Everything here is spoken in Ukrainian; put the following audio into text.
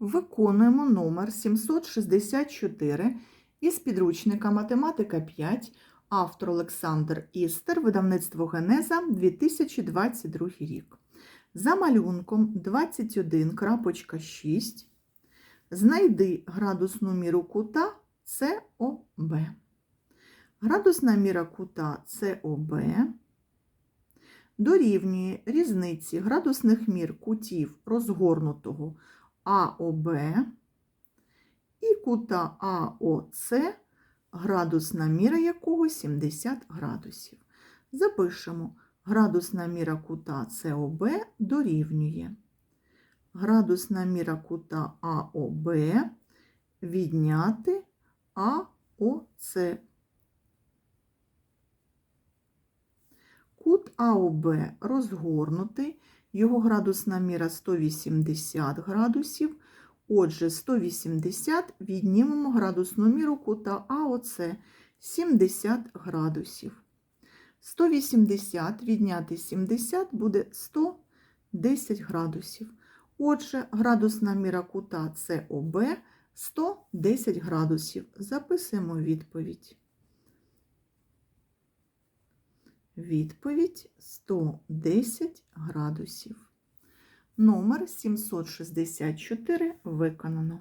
Виконуємо номер 764 із підручника Математика 5, автор Олександр Істер, видавництво Генеза 2022 рік. За малюнком 21.6 знайди градусну міру кута СОБ. Градусна міра кута СОБ дорівнює різниці градусних мір кутів розгорнутого АОБ і кута АОЦ, градусна міра якого 70 градусів. Запишемо, градусна міра кута СОБ дорівнює. Градусна міра кута АОБ відняти АОЦ. Кут АОБ розгорнутий, його градусна міра 180 градусів. Отже, 180 віднімемо градусну міру кута АОЦ 70 градусів. 180 відняти 70 буде 110 градусів. Отже, градусна міра кута СОБ 110 градусів. Записуємо відповідь. Відповідь 110 градусів. Номер 764 виконано.